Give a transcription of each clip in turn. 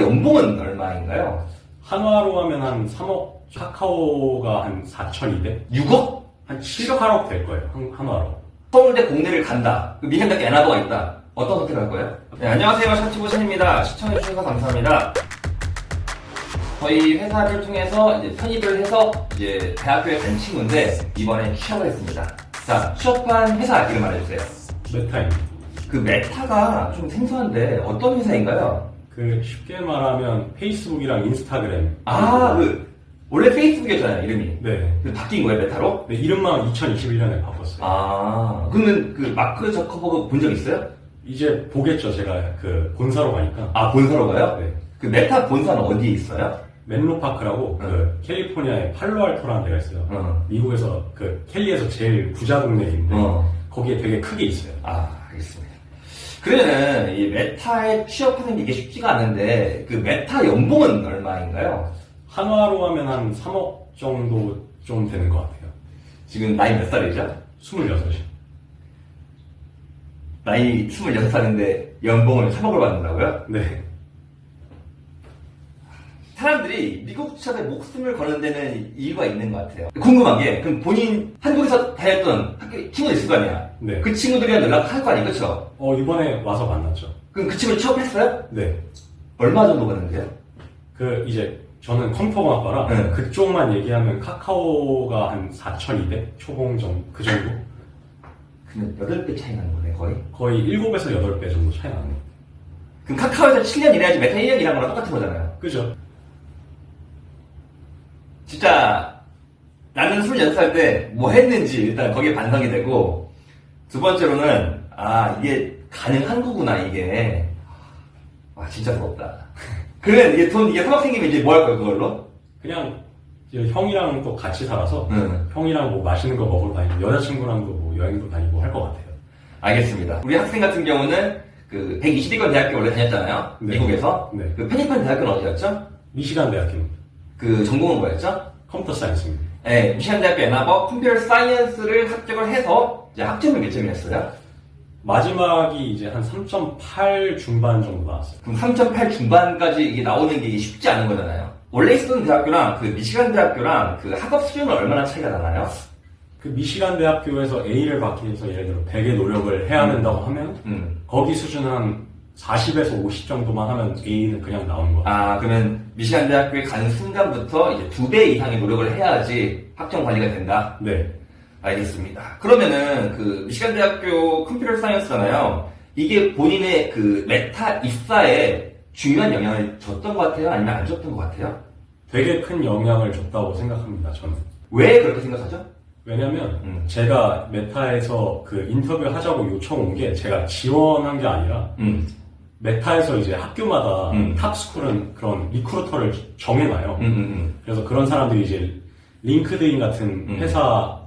연봉은 얼마인가요? 한화로 하면 한 3억, 카카오가 한 4,200? 6억? 한 7억, 8억 될 거예요, 한, 한화로. 서울대 공대를 간다. 그 미생대학교 애나도가 있다. 어떤 선택을 할 거예요? 네, 안녕하세요. 샤치보신입니다. 시청해주셔서 감사합니다. 저희 회사를 통해서 이제 편입을 해서 이제 대학교에 간 친구인데 이번에 취업을 했습니다. 자, 취업한 회사 이름 말해주세요. 메타입니다. 그 메타가 좀 생소한데 어떤 회사인가요? 그 쉽게 말하면 페이스북이랑 인스타그램. 아, 그 원래 페이스북이었잖아요 이름이. 네. 그 바뀐 거예요 메타로? 네, 이름만 2021년에 바꿨어요. 아, 그러면 그 마크 저커버그 본 적 있어요? 이제 보겠죠, 제가 그 본사로 가니까. 아 본사로 가요? 네. 그 메타 본사는 어디에 있어요? 맨로파크라고 그 캘리포니아의 팔로알토라는 데가 있어요. 어. 미국에서 그 캘리에서 제일 부자 동네인데 어. 거기에 되게 크게 있어요. 아, 알겠습니다. 그러면은 이 메타에 취업하는 게 이게 쉽지가 않은데 그 메타 연봉은 얼마인가요? 한화로 하면 한 3억 정도 좀 되는 것 같아요. 지금 나이 몇 살이죠? 26이. 나이 26살인데 연봉을 3억을 받는다고요? 네. 사람들이 미국 취업에 목숨을 거는 데는 이유가 있는 것 같아요. 궁금한 게 그럼 본인 한국에서 다녔던 학교 친구들 있을 거 아니야? 네. 그 친구들이랑 연락할 거 아니야, 그쵸? 어, 이번에 와서 만났죠. 그럼 그 친구 취업했어요? 네. 얼마 정도 받는데요? 그 이제 저는 컴퓨터공학과라 네. 그쪽만 얘기하면 카카오가 한 4,200 초봉 정도 그 정도 그러면 8배 차이 나는 거네, 거의. 거의 7에서 8배 정도 차이 나는 거 그럼 카카오에서 7년 일해야지 메타 1년 일한 거랑 똑같은 거잖아요. 그죠? 진짜 나는 26살 때 뭐 했는지 일단 거기에 반성이 되고 두 번째로는 아 이게 가능한 거구나 이게 아 진짜 부럽다 그러면 이게 돈 이게 3억 생기면 이제 뭐 할 거야 그걸로? 그냥 이제 형이랑 또 같이 살아서 응 형이랑 뭐 맛있는 거 먹으러 다니고 여자친구랑도 뭐 여행도 다니고 할 것 같아요. 알겠습니다 우리 학생 같은 경우는 그 120위권 대학교 원래 다녔잖아요 네. 미국에서 네. 그 편입한 대학교는 어디였죠? 미시간 대학교입니다. 그 전공은 뭐였죠? 컴퓨터 사이언스입니다. 네, 미시간 대학교 애나버 컴퓨터 사이언스를 합격을 해서 이제 학점을 몇 점이었어요? 마지막이 이제 한 3.8 중반 정도 나왔어요. 그럼 3.8 중반까지 이게 나오는 게 쉽지 않은 거잖아요. 원래 있었던 대학교랑 그 미시간 대학교랑 그 학업 수준은 얼마나 차이가 나나요? 그 미시간 대학교에서 A를 받기 위해서 예를 들어 100의 노력을 해야 된다고 하면 음. 거기 수준은 한 40에서 50 정도만 하면 A는 그냥 나오는 거예요. 아, 그러면 미시간 대학교에 가는 순간부터 이제 두 배 이상의 노력을 해야지 학점 관리가 된다. 네. 알겠습니다. 그러면은 그 미시간 대학교 컴퓨터 사이언스잖아요. 이게 본인의 그 메타 입사에 중요한 영향을 줬던 것 같아요? 아니면 안 줬던 것 같아요? 되게 큰 영향을 줬다고 생각합니다, 저는. 왜 그렇게 생각하죠? 왜냐면 음. 제가 메타에서 그 인터뷰 하자고 요청 온 게 제가 지원한 게 아니라 음, 메타에서 이제 학교마다 음. 탑스쿨은 그런 리크루터를 정해놔요. 음, 음, 그래서 그런 사람들이 이제 링크드인 같은 음. 회사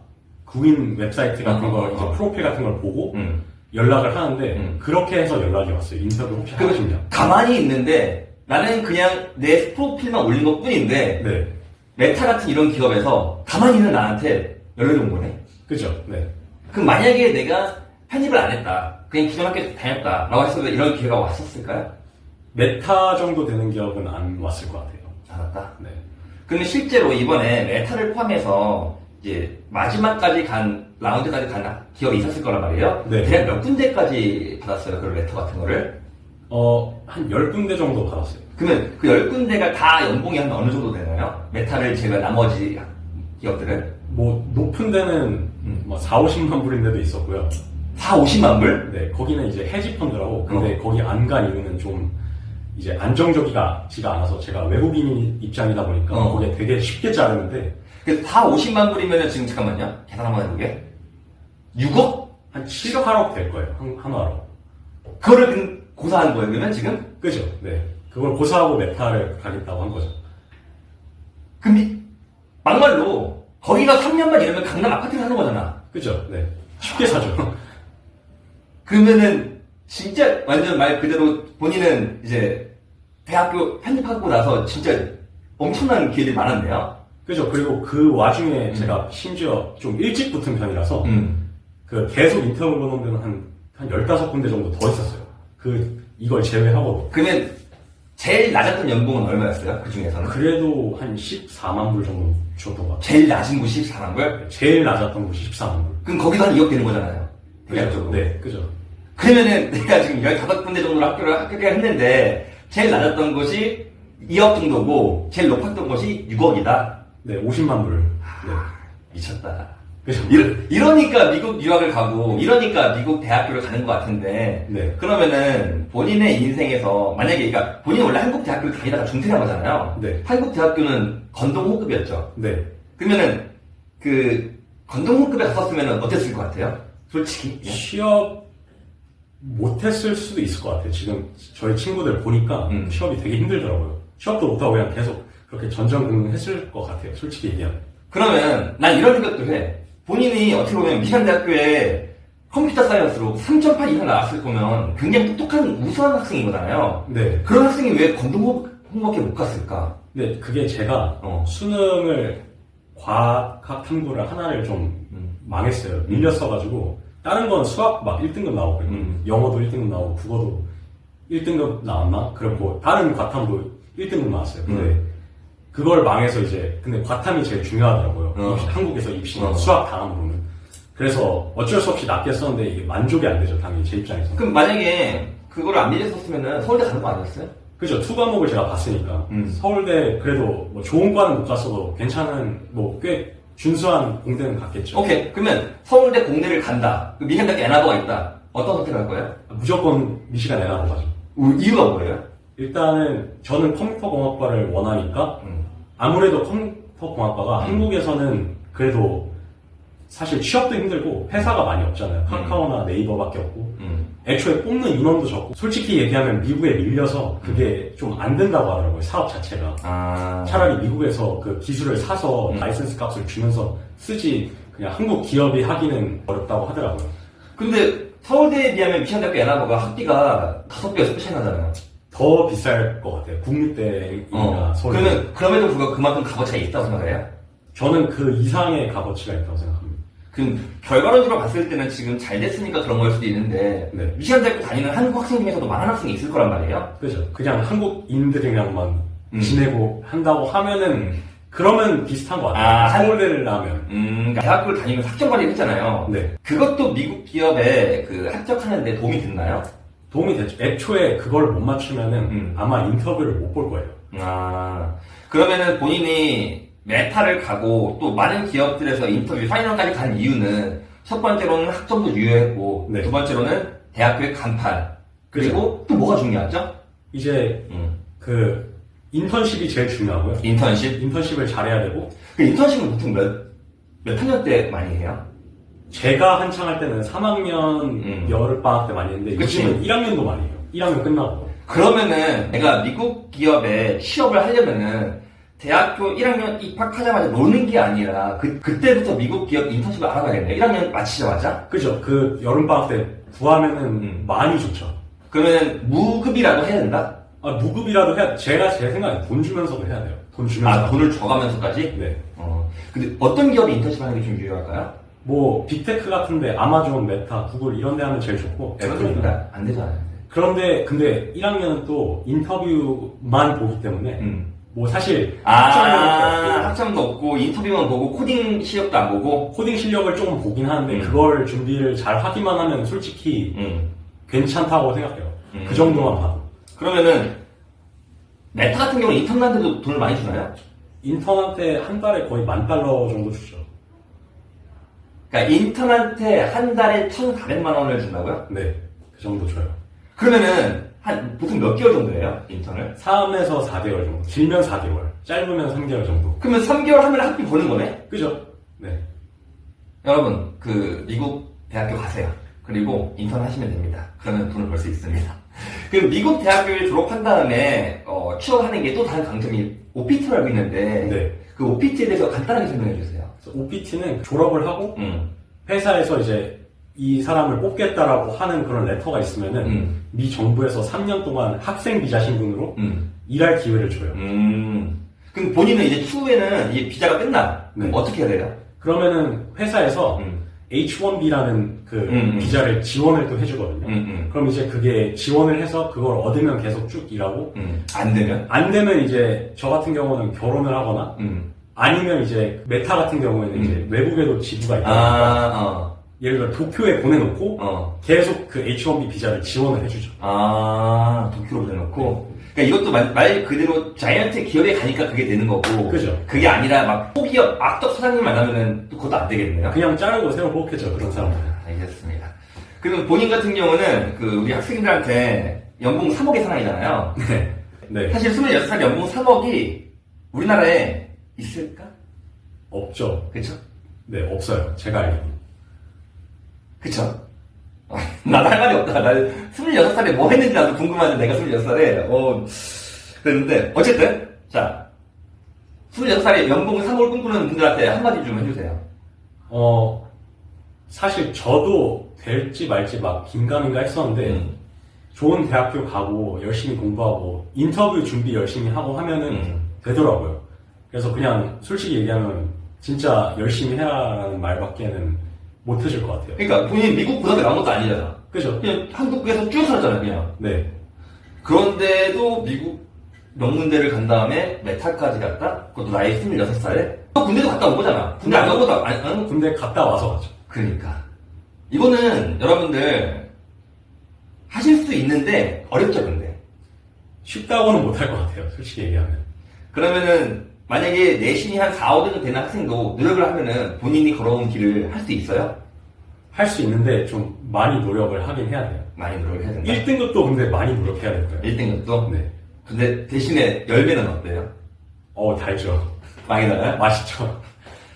구인 웹사이트 같은 어, 걸 어, 이제 어. 프로필 같은 걸 보고 음, 음. 연락을 하는데 음. 그렇게 해서 연락이 왔어요. 인터뷰 혹시 그 하시냐? 가만히 있는데 나는 그냥 내 프로필만 올린 것 뿐인데 네, 메타 같은 이런 기업에서 가만히 있는 나한테 연락이 온 거네. 그죠? 네, 그럼 만약에 내가 편입을 안 했다. 그냥 기존 학교 다녔다. 라고 했을 때 이런 기회가 왔었을까요? 메타 정도 되는 기업은 안 왔을 것 같아요. 알았다. 네, 그러면 실제로 이번에 메타를 포함해서 이제 마지막까지 간 라운드까지 간 기업이 있었을 거란 말이에요. 네. 대략 몇 군데까지 받았어요. 그런 레터 같은 거를. 어, 한 10군데 정도 받았어요. 그러면 그열 군데가 다 연봉이 한 어느 정도 되나요? 메타를 제가 나머지 기업들은 뭐 높은 데는 음. 뭐 4, 50만 불인 데도 있었고요. 4, 50만 불? 네, 거기는 이제 헤지 펀드라고. 근데 어. 거기 안 간 이유는 좀 이제 안정적이지가 않아서 제가 외국인 입장이다 보니까 어. 거기에 되게 쉽게 자르는데 그래서 4, 50만 불이면 지금 잠깐만요. 계산 한번 해보게. 6억? 한 7억 8억 될 거예요. 한, 한화로. 그거를 그럼 고사한 거예요, 그러면 지금? 그죠? 네. 그걸 고사하고 메타를 가겠다고 한 거죠. 이- 막말로 거기가 3년만 일하면 강남 아파트를 사는 거잖아. 그죠? 네. 쉽게 사죠. 그러면은 진짜 완전 말 그대로 본인은 이제 대학교 편입하고 나서 진짜 엄청난 기회들이 많았네요. 그죠? 그리고 그 와중에 제가 심지어 좀 일찍 붙은 편이라서 음. 그 계속 인터뷰 보는 한, 한 15군데 정도 더 있었어요. 그, 이걸 제외하고. 그러면 제일 낮았던 연봉은 얼마였어요? 그 중에서는? 그래도 한 14만 불 정도 줬던 것 같아요. 제일 낮은 곳이 14만 불? 제일 낮았던 곳이 14만 불. 그럼 거기도 한 2억 되는 거잖아요. 대략적으로. 네, 그죠. 그러면은 내가 지금 15군데 정도로 학교를 합격을 했는데 제일 낮았던 곳이 2억 정도고 제일 높았던 곳이 6억이다. 네, 50만 불. 네. 미쳤다. 그죠. 이러, 이러 니까 미국 유학을 가고 이러니까 미국 대학교를 가는 것 같은데 네. 그러면은 본인의 인생에서 만약에 그러니까 본인이 원래 한국 대학교를 다니다가 중퇴한 거잖아요. 네. 한국 대학교는 건동 호급이었죠. 네. 그러면은 그 건동 호급에 갔었으면 어땠을 것 같아요? 솔직히. 예? 취업 못했을 수도 있을 것 같아요. 지금 저희 친구들 보니까 음. 취업이 되게 힘들더라고요. 취업도 못하고 그냥 계속 그렇게 전전긍긍했을 것 같아요. 솔직히 얘기하면. 그러면 난 이런 생각도 해. 본인이 어떻게 보면 미션 대학교에 컴퓨터 사이언스로 3.8 이상 나왔을 거면 굉장히 똑똑한 우수한 학생인 거잖아요. 네. 그런 학생이 왜 건동 호급에 못 갔을까? 근데 그게 제가 어. 수능을 과학 탐구를 하나를 좀 음. 망했어요. 밀렸어가지고 다른 건 수학 막 1등급 나오고 음. 영어도 1등급 나오고 국어도 1등급 나왔나? 그리고 다른 과탐도 1등급 나왔어요. 근데 음. 그걸 망해서 이제 근데 과탐이 제일 중요하더라고요. 어. 입시- 한국에서 입시는 어. 수학 다음으로는. 그래서 어쩔 수 없이 낮게 썼는데 이게 만족이 안 되죠. 당연히 제 입장에서. 그럼 만약에 그거를 안 밀렸었으면 서울대 가는 거 아니었어요? 그죠. 투 과목을 제가 봤으니까 음. 서울대 그래도 뭐 좋은 과는 못 갔어도 괜찮은 뭐 꽤 준수한 공대는 갔겠죠. 오케이. 그러면 서울대 공대를 간다. 그 미션 대학교 애나버가 있다. 어떤 선택을 할 거예요? 무조건 미시간 애나고 가죠. 우- 이유가 뭐예요? 일단은 저는 컴퓨터공학과를 원하니까 음. 아무래도 컴퓨터공학과가 한국에서는 그래도 사실 취업도 힘들고 회사가 많이 없잖아요. 카카오나 네이버밖에 없고 음. 애초에 뽑는 인원도 적고 솔직히 얘기하면 미국에 밀려서 그게 좀 안 된다고 하더라고요. 사업 자체가. 아. 차라리 미국에서 그 기술을 사서 음. 라이센스 값을 주면서 쓰지 그냥 한국 기업이 하기는 어렵다고 하더라고요. 근데 서울대에 비하면 미션 대학교 애나버가 학비가 다섯 배, 여섯 배 차이 나잖아요. 더 비쌀 것 같아요. 국립대이나 어. 서울대. 그러면 그럼에도 불구하고 그만큼 값어치가 있다고 생각해요? 저는 그 이상의 값어치가 있다고 생각합니다. 그럼 결과론적으로 봤을 때는 지금 잘 됐으니까 그런 걸 수도 있는데 네. 미션 대학교 다니는 한국 학생 중에서도 많은 학생이 있을 거란 말이에요. 그죠? 그냥 한국인들이랑만 음. 지내고 한다고 하면은 음. 그러면 비슷한 것 같아요. 아, 한- 서울대를 나면. 음, 그러니까 대학교를 다니면서 학점 관리를 했잖아요. 네. 그것도 미국 기업에 그 합격하는데 도움이 됐나요? 도움이 됐죠. 애초에 그걸 못 맞추면은 음. 아마 인터뷰를 못 볼 거예요. 아, 그러면은 본인이 메타를 가고 또 많은 기업들에서 인터뷰 파이널까지 간 이유는 첫 번째로는 학점도 유효했고 네. 두 번째로는 대학교의 간판 그리고 또 뭐가 중요하죠? 이제 음, 그 인턴십이 제일 중요하고요. 인턴십. 인턴십을 잘해야 되고 그 인턴십은 보통 몇, 몇 학년 때 많이 해요? 제가 한창 할 때는 3학년 음. 여름방학 때 많이 했는데 그치. 요즘은 1학년도 많이 해요. 1학년 끝나고. 그러면은 내가 미국 기업에 취업을 하려면은 대학교 1학년 입학하자마자 노는 게 아니라 그, 그때부터 미국 기업 인턴십을 알아가야겠네. 1학년 마치자마자? 그죠? 그 여름방학 때 구하면은 음. 많이 좋죠. 그러면은 무급이라도 해야 된다? 아, 무급이라도 해야, 제가 제 생각에 돈 주면서도 해야 돼요. 돈 주면서. 아, 돈을 줘가면서까지? 네. 어. 근데 어떤 기업이 인턴십 하는 게 좀 유효할까요? 뭐, 빅테크 같은데 아마존, 메타, 구글 이런 데 하면 제일 좋고. 애플이나. 그러니까 안 되잖아요. 그런데, 근데 1학년은 또 인터뷰만 보기 때문에 음. 뭐 사실 아, 학점도 없고 학점도 없고, 인터뷰만 보고, 코딩 실력도 안 보고, 코딩 실력을 조금 보긴 하는데 음. 그걸 준비를 잘 하기만 하면 솔직히 음. 괜찮다고 생각해요. 음. 그 정도만 봐도. 그러면은, 메타 같은 경우는 인턴한테도 돈을 많이 주나요? 인턴한테 한 달에 거의 만 달러 정도 주죠. 그러니까 인턴한테 한 달에 1,400만 원을 준다고요? 네. 그 정도 줘요. 그러면은 한 보통 몇 개월 정도 해요? 인턴을? 3에서 4개월 정도. 길면 4개월. 짧으면 3개월 정도. 그러면 3개월 하면 학비 버는 거네? 그죠? 네. 여러분 그 미국 대학교 가세요. 그리고 인턴 하시면 됩니다. 그러면 돈을 벌 수 있습니다. 그 미국 대학교를 졸업한 다음에 어, 취업하는 게 또 다른 강점이 OPT로 알고 있는데 네. 그 OPT에 대해서 간단하게 설명해 주세요. OPT는 졸업을 하고 음. 회사에서 이제 이 사람을 뽑겠다라고 하는 그런 레터가 있으면은 음. 미 정부에서 3년 동안 학생 비자 신분으로 음. 일할 기회를 줘요. 음. 그럼 본인은 이제 추후에는 이 비자가 끝나. 네. 어떻게 해야 돼요? 그러면은 회사에서 음. H1B라는 그 음, 음. 비자를 지원을 또 해주거든요. 음, 음, 그럼 이제 그게 지원을 해서 그걸 얻으면 계속 쭉 일하고 음. 안 되면? 안 되면 이제 저 같은 경우는 결혼을 하거나 음. 아니면 이제 메타 같은 경우에는 음. 이제 외국에도 지부가 있다 아, 보니까 어, 예를 들어 도쿄에 보내놓고 어. 계속 그 H1B 비자를 지원을 해주죠. 아, 도쿄로 보내놓고. 그러니까 이것도 말, 말 그대로 자이언트 기업에 가니까 그게 되는 거고. 그죠. 그게 아니라 막 소기업 악덕 사장님 만나면은 또 그것도 안 되겠네요. 그냥 자르고 새로 뽑겠죠 그런 사람들. 알겠습니다. 그럼 본인 같은 경우는 그 우리 학생들한테 연봉 3억의 상황이잖아요. 네. 네. 사실 26살 연봉 3억이 우리나라에 있을까? 없죠. 그쵸? 네 없어요. 제가 알기로. 그쵸? 어, 나도 할 말이 없다. 나 26살에 뭐 했는지 나도 궁금한데 내가 26살에 어 그랬는데 어쨌든 자 26살에 연봉 3억을 꿈꾸는 분들한테 한마디 좀 해주세요. 어, 사실 저도 될지 말지 막 긴가민가 했었는데, 음. 좋은 대학교 가고, 열심히 공부하고, 인터뷰 준비 열심히 하고 하면은 음. 되더라고요. 그래서 그냥 솔직히 얘기하면, 진짜 열심히 해라라는 말밖에는 못 해줄 것 같아요. 그러니까 본인 미국 고등학교 나온 것도 아니잖아. 그죠? 그냥 한국에서 쭉 살았잖아 그냥. 네. 그런데도 미국 명문대를 간 다음에 메탈까지 갔다? 그것도 나이 26살에? 또 군대도 갔다 온 거잖아. 군대 안 가고도, 아니, 안, 군대 갔다 와서 가죠. 그러니까. 이거는 여러분들 하실 수 있는데 어렵죠, 근데. 쉽다고는 못 할 것 같아요. 솔직히 얘기하면. 그러면은 만약에 내신이 한 4, 5 정도 되는 학생도 노력을 하면은 본인이 걸어온 길을 할 수 있어요? 할 수 있는데 좀 많이 노력을 하긴 해야 돼요. 많이 노력을 해야 된다. 1등급도 근데 많이 노력해야 될 거예요. 1등급도? 네. 근데 대신에 열매는 어때요? 어, 달죠. 많이 나요? 맛있죠.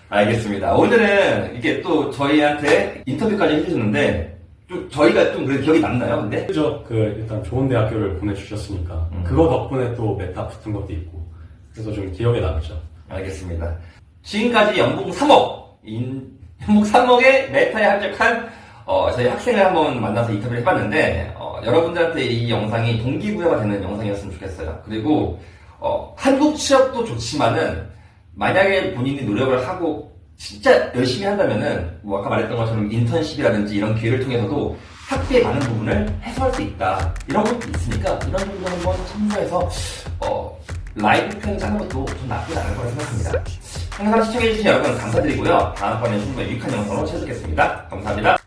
알겠습니다. 오늘은 이게 또 저희한테 인터뷰까지 해주셨는데, 좀 저희가 좀 그래도 기억이 남나요, 근데? 그죠. 그 일단 좋은 대학교를 보내주셨으니까 음. 그거 덕분에 또 메타 붙은 것도 있고 그래서 좀 기억에 남죠. 알겠습니다. 지금까지 연봉 3억, 인, 연봉 3억의 메타에 합격한 어, 저희 학생을 한번 만나서 인터뷰를 해봤는데, 어, 여러분들한테 이 영상이 동기부여가 되는 영상이었으면 좋겠어요. 그리고, 어, 한국 취업도 좋지만은, 만약에 본인이 노력을 하고, 진짜 열심히 한다면은, 뭐 아까 말했던 것처럼 인턴십이라든지 이런 기회를 통해서도 학비의 많은 부분을 해소할 수 있다. 이런 것도 있으니까, 이런 정도 한번 참고해서, 어, 라이브 편지 하는 것도 좀 나쁘지 않을 거라 생각합니다. 항상 시청해주신 여러분 감사드리고요. 다음번에 좀더 유익한 영상으로 찾아뵙겠습니다. 감사합니다.